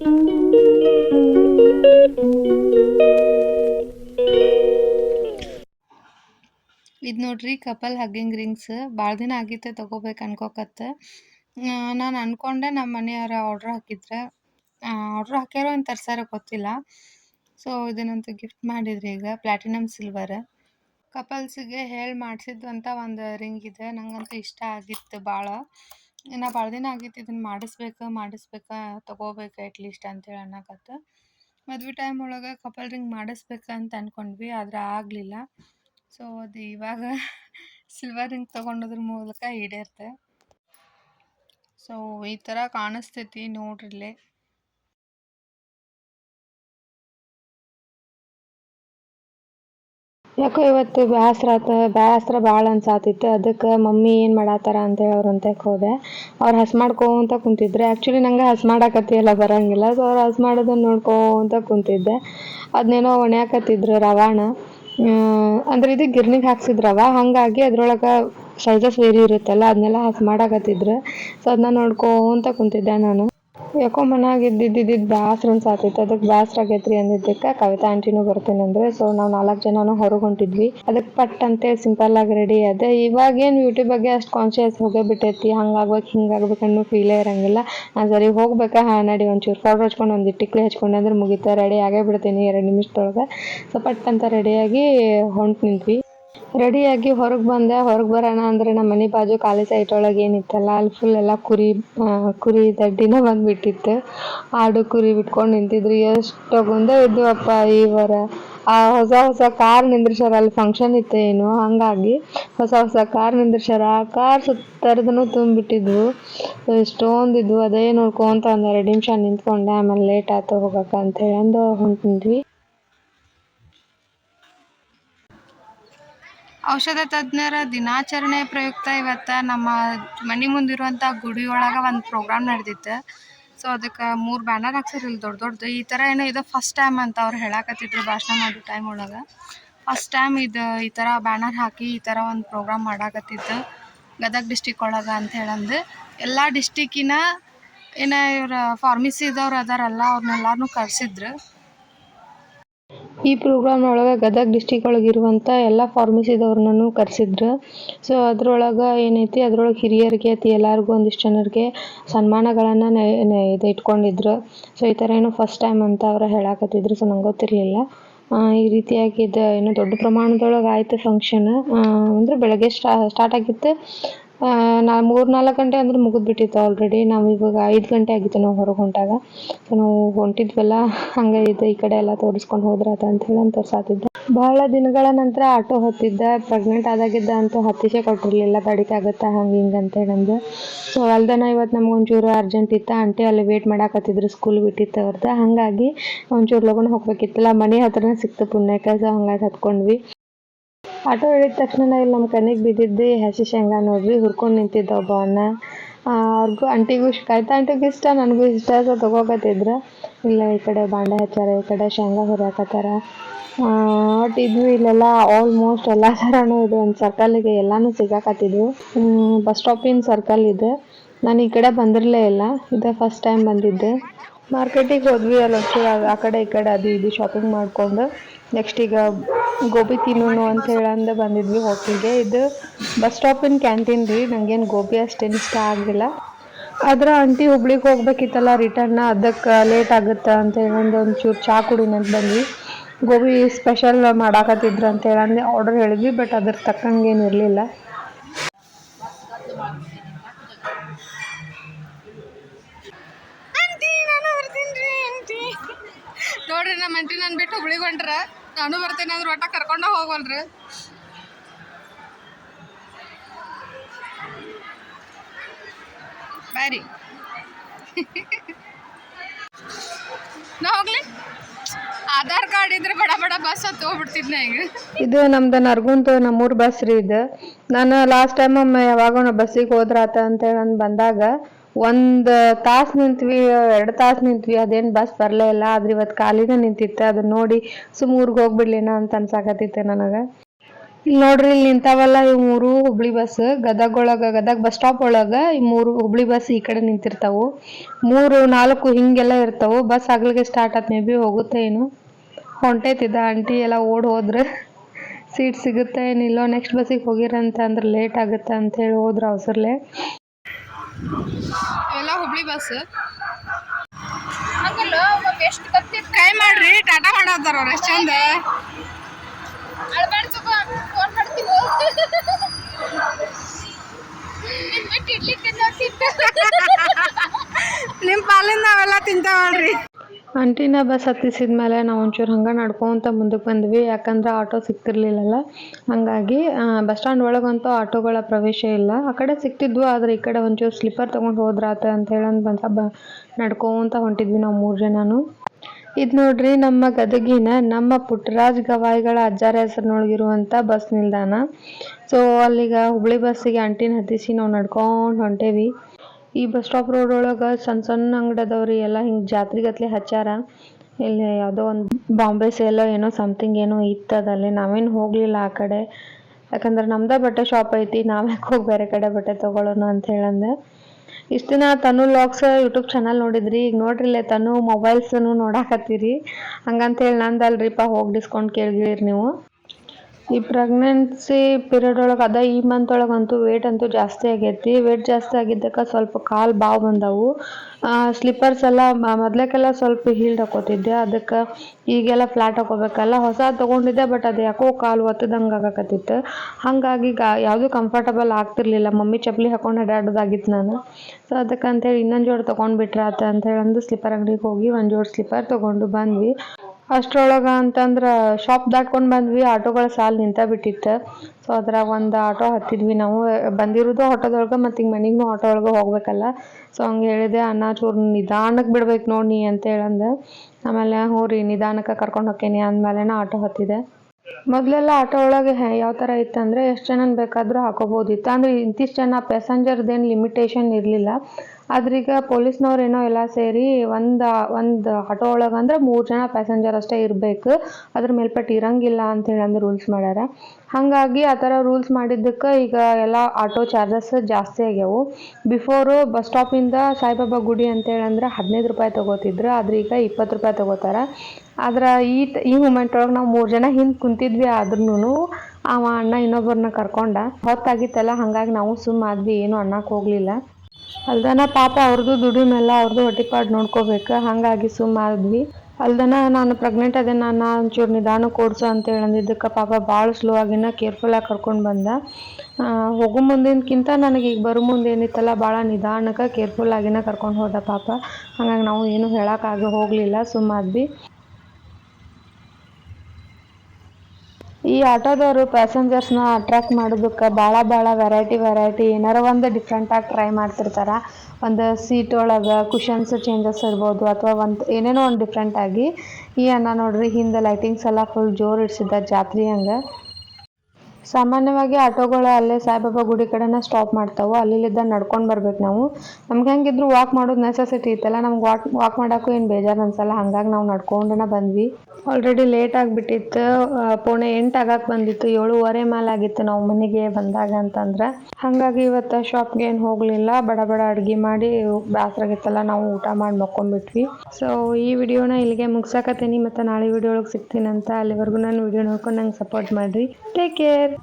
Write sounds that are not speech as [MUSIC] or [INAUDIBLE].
ಇದು ನೋಡ್ರಿ couple ಹಗ್ಗಿಂಗ್ rings ಭಾಳ ದಿನ ಆಗಿತ್ತೆ ತಗೋಬೇಕು ಅನ್ಕೋಕತ್ತ. ನಾನು ಅನ್ಕೊಂಡೆ ನಮ್ಮ ಮನೆಯವ್ರ ಆರ್ಡ್ರ್ ಹಾಕಿದ್ರೆ. ಆರ್ಡ್ರ್ ಹಾಕ್ಯಾರೋ ಏನು ತರ್ಸಾರೋ ಗೊತ್ತಿಲ್ಲ. ಸೊ ಇದನ್ನಂತೂ ಗಿಫ್ಟ್ ಮಾಡಿದ್ರಿ ಈಗ ಪ್ಲಾಟಿನಮ್ ಸಿಲ್ವರ್ ಕಪಲ್ಸಿಗೆ ಹೇಳಿ ಮಾಡಿಸಿದ್ವಂತ ಒಂದು ರಿಂಗ್ ಇದೆ. ನಂಗಂತೂ ಇಷ್ಟ ಆಗಿತ್ತು ಭಾಳ ನಾ ಭಾಳ ದಿನ ಆಗಿತ್ತು ಇದನ್ನು ಮಾಡಿಸ್ಬೇಕು ಮಾಡಿಸ್ಬೇಕು, ತಗೋಬೇಕು ಅಟ್ಲೀಸ್ಟ್ ಅಂತೇಳಿ ಅನ್ನಕತ್ತು. ಮದ್ವೆ ಟೈಮ್ ಒಳಗೆ ಕಪಲ್ ರಿಂಗ್ ಮಾಡಿಸ್ಬೇಕಂತ ಅನ್ಕೊಂಡ್ವಿ, ಆದ್ರೆ ಆಗಲಿಲ್ಲ. ಸೊ ಅದು ಇವಾಗ ಸಿಲ್ವರ್ ರಿಂಗ್ ತೊಗೊಂಡೋದ್ರ ಮೂಲಕ ಈಡೇರ್ತೆ. ಸೊ ಈ ಥರ ಕಾಣಿಸ್ತೈತಿ ನೋಡ್ರಿಲ್ಲೇ. ಯಾಕೋ ಇವತ್ತು ಬ್ಯಾಸ್ರ ಆತ, ಬ್ಯಾಸ್ರ ಭಾಳ ಅನ್ಸಾತಿತ್ತು. ಅದಕ್ಕೆ ಮಮ್ಮಿ ಏನು ಮಾಡತ್ತಾರ ಅಂತೇಳಿ ಅವ್ರ ಅಂತಕ್ಕೆ ಹೋದೆ. ಅವ್ರು ಹಸ್ ಮಾಡ್ಕೊಂತ ಕುಂತಿದ್ರೆ. ಆ್ಯಕ್ಚುಲಿ ನಂಗೆ ಹಸ್ ಮಾಡಾಕತ್ತಿ ಬರೋಂಗಿಲ್ಲ. ಸೊ ಅವ್ರು ಹಸ್ ಮಾಡೋದನ್ನು ನೋಡ್ಕೊಂತ ಕುಂತಿದ್ದೆ. ಅದನ್ನೇನೋ ಒಣ್ಯಾಕತ್ತಿದ್ರು ರವಾನ. ಅಂದ್ರೆ ಇದು ಗಿರ್ನಿಗೆ ಹಾಕ್ಸಿದ್ರವ ಹಾಗಾಗಿ ಅದ್ರೊಳಗೆ ಸೈಜಸ್ ಬೇರೆ ಇರುತ್ತಲ್ಲ ಅದನ್ನೆಲ್ಲ ಹಸ್ ಮಾಡಾಕತ್ತಿದ್ರು. ಸೊ ಅದನ್ನ ನೋಡ್ಕೊಂತ ಕುಂತಿದ್ದೆ ನಾನು. ಯಾಕೋ ಮನ್ಯಾಗ ಇದ್ದಿದ್ದಿದ್ದು ಬ್ಯಾಸ್ರ ಅನ್ಸಾತಿತ್ತು ಅದಕ್ಕೆ ಬ್ಯಾಸ್ರ ಆಗೈತ್ರಿ ಅಂದಿದ್ದಕ್ಕೆ ಕವಿತಾ ಆಂಟಿನೂ ಬರ್ತೀನಿ ಅಂದ್ರೆ. ಸೊ ನಾವು ನಾಲ್ಕು ಜನನು ಹೊರಗೆ ಹೊಂಟಿದ್ವಿ. ಅದಕ್ಕೆ ಪಟ್ ಅಂತೇಳಿ ಸಿಂಪಲ್ ಆಗಿ ರೆಡಿ ಅದೇ ಇವಾಗೇನು ಬ್ಯೂಟಿ ಬಗ್ಗೆ ಅಷ್ಟು ಕಾನ್ಶಿಯಸ್ ಹೋಗೇ ಬಿಟ್ಟೈತಿ. ಹಂಗಾಗ್ಬೇಕು, ಹಿಂಗಾಗ್ಬೇಕು ಅನ್ನೋ ಫೀಲೇ ಇರಂಗಿಲ್ಲ. ನಾನು ಸರಿ ಹೋಗ್ಬೇಕಾ? ಹಾಂ, ನಡಿ ಒಂಚೂರು ಪೌಡ್ರ್ ಹಚ್ಕೊಂಡು ಒಂದು ಟಿಕ್ಲಿ ಹಚ್ಕೊಂಡು ಅಂದ್ರೆ ಮುಗಿತಾ. ರೆಡಿ ಆಗೇ ಬಿಡ್ತೀನಿ ಎರಡು ನಿಮಿಷದೊಳಗೆ. ಸೊ ಪಟ್ ಅಂತ ರೆಡಿಯಾಗಿ ಹೊಂಟು ನಿಂತ್ವಿ. ರೆಡಿಯಾಗಿ ಹೊರಗೆ ಬಂದೆ. ಹೊರಗೆ ಬರೋಣ ಅಂದರೆ ನಮ್ಮ ಮನೆ ಬಾಜು ಖಾಲಿ ಸೈಟ್ ಒಳಗೆ ಏನಿತ್ತಲ್ಲ, ಅಲ್ಲಿ ಫುಲ್ ಎಲ್ಲ ಕುರಿ ಕುರಿ ದಡ್ಡಿನ ಬಂದುಬಿಟ್ಟಿತ್ತು. ಆಡು ಕುರಿ ಬಿಟ್ಕೊಂಡು ನಿಂತಿದ್ರು. ಎಷ್ಟೊಂದೇ ಇದ್ವಪ್ಪ ವಾರ. ಆ ಹೊಸ ಹೊಸ ಕಾರ್ ನಿಂದ್ರಿಸ್ಯಾರ. ಅಲ್ಲಿ ಫಂಕ್ಷನ್ ಇತ್ತು ಏನು, ಹಾಗಾಗಿ ಹೊಸ ಹೊಸ ಕಾರ್ ನಿಂದ್ರಿಸ್ಯಾರ. ಆ ಕಾರ್ ಸುತ್ತರ್ದೂ ತುಂಬಿಟ್ಟಿದ್ವು ಎಷ್ಟೊಂದು ಇದ್ವು. ಅದೇ ನೋಡ್ಕೊಂತ ಒಂದು ಎರಡು ನಿಮಿಷ ನಿಂತ್ಕೊಂಡೆ. ಆಮೇಲೆ ಲೇಟ್ ಆಯ್ತು ಹೋಗಕ್ಕೆ ಅಂತೇಳಿ ಅಂದು ಹೊಂಟಿದ್ವಿ ಔಷಧ ತಜ್ಞರ ದಿನಾಚರಣೆ ಪ್ರಯುಕ್ತ ಇವತ್ತು ನಮ್ಮ ಮನೆ ಮುಂದಿರುವಂಥ ಗುಡಿ ಒಳಗೆ ಒಂದು ಪ್ರೋಗ್ರಾಮ್ ನಡೆದಿತ್ತು. ಸೊ ಅದಕ್ಕೆ ಮೂರು ಬ್ಯಾನರ್ ಹಾಕ್ಸಿರ್ ಇಲ್ಲಿ ದೊಡ್ಡ ದೊಡ್ಡದು ಈ ಥರ ಏನೋ ಇದು ಫಸ್ಟ್ ಟೈಮ್ ಅಂತ ಅವ್ರು ಹೇಳಕತ್ತಿದ್ರು ಭಾಷಣ ಮಾಡೋ ಟೈಮ್ ಒಳಗೆ. ಫಸ್ಟ್ ಟೈಮ್ ಇದು ಈ ಥರ ಬ್ಯಾನರ್ ಹಾಕಿ ಈ ಥರ ಒಂದು ಪ್ರೋಗ್ರಾಮ್ ಮಾಡಾಕತ್ತಿದ್ದು ಗದಗ ಡಿಸ್ಟಿಕ್ ಒಳಗೆ ಅಂತ ಹೇಳಂದು. ಎಲ್ಲ ಡಿಸ್ಟಿಕ್ಕಿನ ಏನ ಇವ್ರ ಫಾರ್ಮಿಸಿದವ್ರು ಅದಾರಲ್ಲ ಅವ್ರನ್ನೆಲ್ಲರನ್ನೂ ಕರೆಸಿದ್ರು. ಈ ಪ್ರೋಗ್ರಾಮ್ ಒಳಗೆ ಗದಗ ಡಿಸ್ಟಿಕ್ ಒಳಗೆ ಇರುವಂಥ ಎಲ್ಲ ಫಾರ್ಮಸಿದವ್ರನ್ನೂ ಕರೆಸಿದ್ರು. ಸೊ ಅದ್ರೊಳಗೆ ಏನೈತಿ, ಅದ್ರೊಳಗೆ ಹಿರಿಯರಿಗೆ ಅತಿ ಎಲ್ಲರಿಗೂ ಒಂದಿಷ್ಟು ಜನರಿಗೆ ಸನ್ಮಾನಗಳನ್ನು ಇದು ಇಟ್ಕೊಂಡಿದ್ರು. ಸೊ ಈ ಥರ ಏನೋ ಫಸ್ಟ್ ಟೈಮ್ ಅಂತ ಅವ್ರು ಹೇಳಾಕತ್ತಿದ್ರು ಸೊ ನಂಗೆ ಗೊತ್ತಿರಲಿಲ್ಲ. ಈ ರೀತಿಯಾಗಿ ಇದು ಏನೋ ದೊಡ್ಡ ಪ್ರಮಾಣದೊಳಗೆ ಆಯಿತು ಫಂಕ್ಷನ್ ಅಂದರೆ ಬೆಳಗ್ಗೆ ಸ್ಟಾರ್ಟ್ ಆಗಿತ್ತು. ನಾ ಮೂರು ನಾಲ್ಕು ಗಂಟೆ ಅಂದ್ರೆ ಮುಗಿದ್ಬಿಟ್ಟಿತ್ತು ಆಲ್ರೆಡಿ ನಾವು ಇವಾಗ ಐದು ಗಂಟೆ ಆಗಿತ್ತು ನಾವು ಹೊರಗೆ ಹೊಂಟಾಗ. ಸೊ ನಾವು ಹೊಂಟಿದ್ವಲ್ಲ, ಹಂಗೆ ಇದು ಈ ಕಡೆ ಎಲ್ಲ ತೋರಿಸ್ಕೊಂಡು ಹೋದ್ರಾತ ಅಂತ ಹೇಳಿ ಅಂತ ತೋರ್ಸಾತಿದ್ದೆ. ಬಹಳ ದಿನಗಳ ನಂತರ ಆಟೋ ಹತ್ತಿದ್ದೆ ಪ್ರೆಗ್ನೆಂಟ್ ಆದಾಗಿದ್ದ ಅಂತೂ ಹತ್ತಿಸೇ ಕೊಟ್ಟಿರಲಿಲ್ಲ. ಆಗುತ್ತಾ, ಹಂಗೆ ಹಿಂಗೆ ಅಂತೇಳಿ ನಮ್ದು. ಸೊ ಅಲ್ದನ ಇವತ್ತು ನಮ್ಗೆ ಒಂಚೂರು ಅರ್ಜೆಂಟ್ ಇತ್ತು ಆಂಟಿ ಅಲ್ಲಿ ವೇಟ್ ಮಾಡಾಕತ್ತಿದ್ರು ಸ್ಕೂಲ್ ಬಿಟ್ಟಿತ್ತು ಅವ್ರದ್ದು ಹಾಗಾಗಿ ಒಂಚೂರು ಲಗೂನ ಹೋಗ್ಬೇಕಿತ್ತಲ್ಲ, ಮನೆ ಹತ್ರನೇ ಸಿಕ್ತು ಪುಣ್ಯಕ್ಕೆ. ಸೊ ಹಂಗಾಗಿ ಹತ್ಕೊಂಡ್ವಿ. ಆಟೋ ಇಳಿದ ತಕ್ಷಣ ಇಲ್ಲಿ ನಮ್ಮ ಕಣ್ಣಿಗೆ ಬಿದ್ದಿದ್ದು, ಹಸಿ ಶೇಂಗಾ ನೋಡ್ರಿ, ಹುರ್ಕೊಂಡು ನಿಂತಿದ್ದ ಒಬ್ಬ ಅಣ್ಣ. ಅವ್ರಿಗೂ ಆಂಟಿಗೂ ಕಾಯ್ತಾ ಆಂಟಿಗೂ ಇಷ್ಟ? ನನಗೂ ಇಷ್ಟ. ಸೊ ತೊಗೋಕತ್ತಿದ್ರು ಇಲ್ಲ, ಈ ಕಡೆ ಬಾಂಡೆ ಹಚ್ಚಾರ ಈ ಕಡೆ ಶೇಂಗಾ ಹುರಿಯಾಕತ್ತಾರ. ಬಟ್ ಇದ್ವಿ ಇಲ್ಲೆಲ್ಲ ಆಲ್ಮೋಸ್ಟ್ ಎಲ್ಲ ಥರನೂ ಇದು ಒಂದು ಸರ್ಕಲ್ಗೆ ಎಲ್ಲಾನು ಸಿಗಾಕತ್ತಿದ್ವು. ಬಸ್ ಸ್ಟಾಪಿನ ಸರ್ಕಲ್ ಇದೆ. ನಾನು ಈ ಕಡೆ ಬಂದಿರಲೇ ಇಲ್ಲ. ಇದೇ ಫಸ್ಟ್ ಟೈಮ್ ಬಂದಿದ್ದೆ. ಮಾರ್ಕೆಟಿಗೆ ಹೋದ್ವಿ ಅಲ್ಲಿ ಆ ಕಡೆ ಈ ಕಡೆ ಅದು ಇದು ಶಾಪಿಂಗ್ ಮಾಡಿಕೊಂಡು. ನೆಕ್ಸ್ಟ್ ಈಗ ಗೋಬಿ ತಿನ್ನೋಣ ಅಂತ ಹೇಳಂದ ಬಂದಿದ್ವಿ ಹೋಟೆಲ್ಗೆ. ಇದು ಬಸ್ ಸ್ಟಾಪಿನ ಕ್ಯಾಂಟೀನ್ ರೀ, ನಂಗೇನು ಗೋಬಿ ಅಷ್ಟೇನು ಇಷ್ಟ ಆಗಲಿಲ್ಲ. ಆದ್ರೆ ಆಂಟಿ ಹುಬ್ಳಿಗೆ ಹೋಗ್ಬೇಕಿತ್ತಲ್ಲ ರಿಟರ್ನ್ ಅದಕ್ಕೆ ಲೇಟ್ ಆಗುತ್ತೆ ಅಂತ ಹೇಳಂದು ಒಂಚೂರು ಚಹಾ ಕುಡಿನಂತ ಬಂದ್ವಿ. ಗೋಬಿ ಸ್ಪೆಷಲ್ ಮಾಡಾಕತ್ತಿದ್ರು ಅಂತ ಹೇಳಂದು ಆರ್ಡರ್ ಹೇಳಿದ್ವಿ ಬಟ್ ಅದ್ರ ತಕ್ಕಂಗೇನು ಇರಲಿಲ್ಲ. ನೋಡ್ರಿ, ನಮ್ಮ ಅಂಟಿ ನಾನು ಬಿಟ್ಟು ಹುಬ್ಳಿಗೆ ನಾನು ಬರ್ತೇನೆ ಅಂದ್ರೆ ಒಟ್ಟ ಕರ್ಕೊಂಡ ಹೋಗಲ್ರಿ. ಬಾರಿ. ನಾ ಹೋಗ್ಲಿ. ಆಧಾರ್ ಕಾರ್ಡ್ ಇದ್ರೆ ಬಡ ಬಡ ಬಸ್ ಹತ್ತು ಹೋಗ್ಬಿಡ್ತಿದ್ನ ಈಗ. ಇದು ನಮ್ದು ನರ್ಗುಂತ ನಮ್ಮೂರ್ ಬಸ್ ರೀ ಇದು. ನಾನು ಲಾಸ್ಟ್ ಟೈಮ್ ಒಮ್ಮೆ ಯಾವಾಗ ಬಸ್ಸಿಗೆ ಹೋದ್ರಾತ ಅಂತ ಹೇಳಿ ಬಂದಾಗ ಒಂದು ತಾಸು ನಿಂತ್ವಿ, ಎರಡು ತಾಸು ನಿಂತ್ವಿ, ಅದೇನು ಬಸ್ ಬರಲೇ ಇಲ್ಲ. ಆದ್ರೆ ಇವತ್ತು ಖಾಲಿನ ನಿಂತಿತ್ತು. ಅದನ್ನ ನೋಡಿ ಸುಮ್ ಊರಿಗೆ ಹೋಗ್ಬಿಡ್ಲಿನ ಅಂತ ಅನ್ಸಾಕತ್ತಿತ್ತು ನನಗೆ. ಇಲ್ಲಿ ನೋಡ್ರಿ ಇಲ್ಲಿ ನಿಂತಾವಲ್ಲ ಈ ಮೂರು ಹುಬ್ಳಿ ಬಸ್ ಗದಗ ಒಳಗ, ಗದಗ ಬಸ್ ಸ್ಟಾಪ್ ಒಳಗ ಈ ಮೂರು ಹುಬ್ಳಿ ಬಸ್ ಈ ಕಡೆ ನಿಂತಿರ್ತಾವು. ಮೂರು, ನಾಲ್ಕು ಹಿಂಗೆಲ್ಲ ಇರ್ತಾವು. ಬಸ್ ಆಗ್ಲಿಗೆ ಸ್ಟಾರ್ಟ್ ಆತ್ ಮೇ ಬಿ ಹೋಗುತ್ತೆ ಏನು. ಹೊಂಟೈತಿದ್ದ ಆಂಟಿ ಎಲ್ಲ ಓಡ್ ಹೋದ್ರೆ. ಸೀಟ್ ಸಿಗುತ್ತೆ ಏನಿಲ್ಲೋ ನೆಕ್ಸ್ಟ್ ಬಸ್ಸಿಗೆ ಹೋಗಿರಂತ ಅಂದ್ರೆ ಲೇಟ್ ಆಗುತ್ತೆ ಅಂತ ಹೇಳಿ ಹೋದ್ರ ಅವಸರ್ಲೆ. ಎಲ್ಲ ಹುಬ್ಳಿ ಬಸ್ ಕೈ ಮಾಡ್ರಿ ಟಾಟಾ ಮಾಡತ್ತಾರ ಅವ್ರ ಎಷ್ಟು ಚಂದ. [LAUGHS] ನಿಮ್ಮ ಪಾಲಿಂದ ಅವೆಲ್ಲ ತಿಂತಾವಲ್ರಿ. ಆಂಟಿನ ಬಸ್ ಹತ್ತಿಸಿದ ಮೇಲೆ ನಾವು ಒಂಚೂರು ಹಂಗೆ ನಡ್ಕೊತ ಮುಂದಕ್ಕೆ ಬಂದ್ವಿ. ಯಾಕಂದ್ರೆ ಆಟೋ ಸಿಗ್ತಿರ್ಲಿಲ್ಲಲ್ಲ ಹಾಗಾಗಿ ಬಸ್ ಸ್ಟ್ಯಾಂಡ್ ಒಳಗಂತೂ ಆಟೋಗಳ ಪ್ರವೇಶ ಇಲ್ಲ. ಆ ಕಡೆ ಸಿಕ್ತಿದ್ವು, ಆದರೆ ಈ ಕಡೆ ಒಂಚೂರು ಸ್ಲಿಪ್ಪರ್ ತೊಗೊಂಡು ಹೋದ್ರಾತ ಅಂತ ಹೇಳಂದು ಬಂದ ಬ ನಡ್ಕೊಂತ ಹೊಂಟಿದ್ವಿ ನಾವು ಮೂರು ಜನನು. ಇದು ನೋಡ್ರಿ ನಮ್ಮ ಗದಗಿನ ನಮ್ಮ ಪುಟ್ಟರಾಜ್ ಗವಾಯಿಗಳ ಅಜ್ಜಾರ ಹೆಸರಿನೊಳಗಿರುವಂಥ ಬಸ್ ನಿಲ್ದಾಣ. ಸೊ ಅಲ್ಲಿಗ ಹುಬ್ಳಿ ಬಸ್ಸಿಗೆ ಆಂಟಿನ ಹತ್ತಿಸಿ ನಾವು ನಡ್ಕೊಂಡು ಹೊಂಟೇವಿ. ಈ ಬಸ್ ಸ್ಟಾಪ್ ರೋಡ್ ಒಳಗೆ ಸಣ್ಣ ಸಣ್ಣ ಅಂಗಡಿ ಅದಾವ್ರಿ ಎಲ್ಲ ಹಿಂಗೆ ಜಾತ್ರೆ ಗತ್ಲೆ ಹಚ್ಚಾರ ಇಲ್ಲಿ ಯಾವುದೋ ಒಂದು ಬಾಂಬೆ ಸೇಲೋ ಏನೋ ಸಮಥಿಂಗ್ ಏನೋ ಇತ್ತದ ಅಲ್ಲಿ ನಾವೇನು ಹೋಗಲಿಲ್ಲ ಆ ಕಡೆ. ಯಾಕಂದ್ರೆ ನಮ್ದ ಬಟ್ಟೆ ಶಾಪ್ ಐತಿ ನಾವ್ಯಾಕೆ ಹೋಗಿ ಬೇರೆ ಕಡೆ ಬಟ್ಟೆ ತಗೊಳ್ಳೋಣ ಅಂತ ಹೇಳಂದೆ. ಇಷ್ಟು ದಿನ ತನು ಲಾಕ್ಸ್ ಯೂಟ್ಯೂಬ್ ಚಾನಲ್ ನೋಡಿದ್ರಿ. ಈಗ ನೋಡ್ರಿ ಇಲ್ಲೇ ತನು ಮೊಬೈಲ್ಸನ್ನು ನೋಡಾಕತ್ತೀರಿ. ಹಂಗಂತ ಹೇಳಿ ನಂದಲ್ರಿಪ್ಪ ಹೋಗಿ ಡಿಸ್ಕೌಂಟ್ ಕೇಳಿದಿರಿ ನೀವು. ಈ ಪ್ರೆಗ್ನೆನ್ಸಿ ಪೀರಿಯಡ್ ಒಳಗೆ ಅದ, ಈ ಮಂತ್ ಒಳಗಂತೂ ವೇಟ್ ಅಂತೂ ಜಾಸ್ತಿ ಆಗೈತಿ. ವೇಟ್ ಜಾಸ್ತಿ ಆಗಿದ್ದಕ್ಕೆ ಸ್ವಲ್ಪ ಕಾಲು, ಬಾವು ಬಂದವು. ಸ್ಲಿಪ್ಪರ್ಸ್ ಎಲ್ಲ ಮೊದ್ಲಕ್ಕೆಲ್ಲ ಸ್ವಲ್ಪ ಹೀಲ್ಡ್ ಹಾಕೋತಿದ್ದೆ. ಅದಕ್ಕೆ ಈಗೆಲ್ಲ ಫ್ಲಾಟ್ ಹಾಕೋಬೇಕಲ್ಲ. ಹೊಸ ತೊಗೊಂಡಿದ್ದೆ ಬಟ್ ಅದು ಯಾಕೋ ಕಾಲು ಒತ್ತದಂಗೆ ಆಗಕತ್ತಿತ್ತು. ಹಾಗಾಗಿ ಗಾ, ಯಾವುದೂ ಕಂಫರ್ಟಬಲ್ ಆಗ್ತಿರ್ಲಿಲ್ಲ. ಮಮ್ಮಿ ಚಪ್ಪಲಿ ಹಾಕೊಂಡು ಅಡ್ಡಾಡೋದಾಗಿತ್ತು ನಾನು. ಸೊ ಅದಕ್ಕೆ ಅಂತೇಳಿ ಇನ್ನೊಂದು ಜೋಡಿ ತೊಗೊಂಡ್ಬಿಟ್ರೆ ಆತ ಅಂತೇಳಿ ಅಂದು ಸ್ಲಿಪ್ಪರ್ ಅಂಗಡಿಗೆ ಹೋಗಿ ಒಂದು ಜೋಡಿ ಸ್ಲಿಪ್ಪರ್ ತೊಗೊಂಡು ಬಂದ್ವಿ. ಅಷ್ಟ್ರೊಳಗೆ ಅಂತಂದ್ರೆ ಶಾಪ್ ದಾಟ್ಕೊಂಡು ಬಂದ್ವಿ, ಆಟೋಗಳ ಸಾಲು ನಿಂತ ಬಿಟ್ಟಿತ್ತು ಸೊ ಅದ್ರಾಗ ಒಂದು ಆಟೋ ಹತ್ತಿದ್ವಿ ನಾವು. ಬಂದಿರೋದು ಆಟೋದೊಳಗೆ ಮತ್ತು ಈಗ ಮನೆಗೂ ಆಟೋ ಒಳಗೆ ಹೋಗ್ಬೇಕಲ್ಲ. ಸೊ ಹಂಗೆ ಹೇಳಿದೆ, ಅಣ್ಣ, ಚೂರು ನಿಧಾನಕ್ಕೆ ಬಿಡ್ಬೇಕು ನೋಡಿ ಅಂತ ಹೇಳಂದೆ. ಆಮೇಲೆ, ಹ್ಞೂ ರೀ, ನಿಧಾನಕ್ಕೆ ಕರ್ಕೊಂಡು ಹೋಕ್ಕೇನಿ ಅಂದಮೇಲೆ ಆಟೋ ಹತ್ತಿದೆ. ಮೊದಲೆಲ್ಲ ಆಟೋ ಒಳಗೆ ಯಾವ ಥರ ಇತ್ತಂದರೆ, ಎಷ್ಟು ಜನ ಬೇಕಾದರೂ ಹಾಕೋಬೋದಿತ್ತು. ಅಂದರೆ, ಇಂತಿಷ್ಟು ಜನ ಪ್ಯಾಸೆಂಜರ್ದೇನು ಲಿಮಿಟೇಷನ್ ಇರಲಿಲ್ಲ. ಆದ್ರೆ ಈಗ ಪೊಲೀಸ್ನವ್ರು ಏನೋ ಎಲ್ಲ ಸೇರಿ ಒಂದು ಒಂದು ಆಟೋ ಒಳಗೆ ಅಂದ್ರೆ ಮೂರು ಜನ ಪ್ಯಾಸೆಂಜರ್ ಅಷ್ಟೇ ಇರಬೇಕು. ಅದ್ರ ಮೇಲ್ಪಟ್ಟು ಇರಂಗಿಲ್ಲ ಅಂತೇಳಿ ಅಂದ್ರೆ ರೂಲ್ಸ್ ಮಾಡ್ಯಾರ. ಹಾಗಾಗಿ ಆ ಥರ ರೂಲ್ಸ್ ಮಾಡಿದ್ದಕ್ಕೆ ಈಗ ಎಲ್ಲ ಆಟೋ ಚಾರ್ಜಸ್ ಜಾಸ್ತಿ ಆಗ್ಯಾವು. ಬಿಫೋರು ಬಸ್ ಸ್ಟಾಪಿಂದ ಸಾಯಿಬಾಬಾ ಗುಡಿ ಅಂತೇಳಿ ಅಂದ್ರೆ ಹದಿನೈದು ರೂಪಾಯಿ ತೊಗೋತಿದ್ರು. ಆದ್ರೆ ಈಗ ಇಪ್ಪತ್ತು ರೂಪಾಯಿ ತೊಗೋತಾರೆ. ಆದ್ರೆ ಈ ಈ ಮೂಮೆಂಟ್ ಒಳಗೆ ನಾವು ಮೂರು ಜನ ಹಿಂದೆ ಕುಂತಿದ್ವಿ ಆದ್ರೂ ಅವ ಅಣ್ಣ ಇನ್ನೊಬ್ಬರನ್ನ ಕರ್ಕೊಂಡ. ಹೊತ್ತಾಗಿತ್ತಲ್ಲ, ಹಾಗಾಗಿ ನಾವು ಸುಮ್ಮ ಆದ್ವಿ, ಏನು ಅನ್ನಕ್ಕೆ ಹೋಗಲಿಲ್ಲ. ಅಲ್ದನ ಪಾಪ ಅವ್ರದ್ದು ದುಡಿಮೆಲ್ಲ ಅವ್ರದ್ದು ಹೊಟ್ಟಿಪಾಡು ನೋಡ್ಕೋಬೇಕು. ಹಾಗಾಗಿ ಸುಮ್ಮ ಆದ್ವಿ. ಅಲ್ದನ ನಾನು ಪ್ರೆಗ್ನೆಂಟ್ ಅದೇ, ನಾನು ಒಂಚೂರು ನಿಧಾನ ಓಡಿಸು ಅಂತ ಹೇಳಂದಿದ್ದಕ್ಕೆ ಪಾಪ ಭಾಳ ಸ್ಲೋ ಆಗಿನ ಕೇರ್ಫುಲ್ಲಾಗಿ ಕರ್ಕೊಂಡು ಬಂದ. ಹೋಗೋ ಮುಂದಿನಕ್ಕಿಂತ ನನಗೆ ಈಗ ಬರೋ ಮುಂದೆ ಏನಿತ್ತಲ್ಲ ಭಾಳ ನಿಧಾನಕ್ಕೆ ಕೇರ್ಫುಲ್ ಆಗಿನ ಕರ್ಕೊಂಡು ಹೋದ ಪಾಪ. ಹಾಗಾಗಿ ನಾವು ಏನು ಹೇಳೋಕ್ಕಾಗಿ ಹೋಗಲಿಲ್ಲ ಸುಮ್ಮಾದ್ವಿ ಈ ಆಟೋದವರು ಪ್ಯಾಸೆಂಜರ್ಸ್ನ ಅಟ್ರಾಕ್ಟ್ ಮಾಡೋದಕ್ಕೆ ಭಾಳ ಭಾಳ ವೆರೈಟಿ ವೆರೈಟಿ ಏನಾರ ಒಂದು ಡಿಫ್ರೆಂಟಾಗಿ ಟ್ರೈ ಮಾಡ್ತಿರ್ತಾರೆ. ಒಂದು ಸೀಟ್ ಒಳಗೆ ಕುಷನ್ಸ್ ಚೇಂಜಸ್ ಇರ್ಬೋದು ಅಥವಾ ಒಂದು ಏನೇನೋ ಒಂದು ಡಿಫ್ರೆಂಟಾಗಿ ಈ ಅಣ್ಣ ನೋಡ್ರಿ ಹಿಂದೆ ಲೈಟಿಂಗ್ಸ್ ಎಲ್ಲ ಫುಲ್ ಜೋರು ಇಡ್ಸಿದ್ದ ಜಾತ್ರೆ ಹಂಗೆ. ಸಾಮಾನ್ಯವಾಗಿ ಆಟೋಗಳು ಅಲ್ಲೇ ಸಾಯಿಬಾಬಾ ಗುಡಿ ಕಡೆನ ಸ್ಟಾಪ್ ಮಾಡ್ತಾವೆ. ಅಲ್ಲಿಲ್ಲಿದ್ದ ನಡ್ಕೊಂಡು ಬರ್ಬೇಕು ನಾವು. ನಮ್ಗೆ ಹೆಂಗಿದ್ರು ವಾಕ್ ಮಾಡೋದು ನೆಸೆಸಿಟಿ ಇತ್ತಲ್ಲ. ನಮ್ಗೆ ವಾಕ್ ವಾಕ್ ಮಾಡೋಕ್ಕೂ ಏನು ಬೇಜಾರು ಅನ್ಸಲ್ಲ. ಹಂಗಾಗಿ ನಾವು ನಡ್ಕೊಂಡನ ಬಂದ್ವಿ. ಆಲ್ರೆಡಿ ಲೇಟ್ ಆಗಿಬಿಟ್ಟಿತ್ತು. ಪೋಣೆ ಎಂಟು ಆಗಕ್ಕೆ ಬಂದಿತ್ತು. ಏಳುವರೆ ಮೇಲೆ ಆಗಿತ್ತು ನಾವು ಮನೆಗೆ ಬಂದಾಗ ಅಂತಂದ್ರೆ. ಹಾಗಾಗಿ ಇವತ್ತು ಶಾಪ್ಗೆ ಏನು ಹೋಗಲಿಲ್ಲ. ಬಡ ಬಡ ಅಡುಗೆ ಮಾಡಿ ಬೇಸರಾಗಿತ್ತಲ್ಲ ನಾವು ಊಟ ಮಾಡಿ ಮಕ್ಕೊಂಡ್ಬಿಟ್ವಿ. ಸೊ ಈ ವಿಡಿಯೋನ ಇಲ್ಲಿಗೆ ಮುಗ್ಸಾಕತ್ತೀನಿ. ಮತ್ತು ನಾಳೆ ವಿಡಿಯೋ ಒಳಗೆ ಸಿಗ್ತೀನಿ ಅಂತ ಅಲ್ಲಿವರೆಗೂ ನಾನು ವಿಡಿಯೋ ನೋಡ್ಕೊಂಡು ನಂಗೆ ಸಪೋರ್ಟ್ ಮಾಡಿರಿ. Take care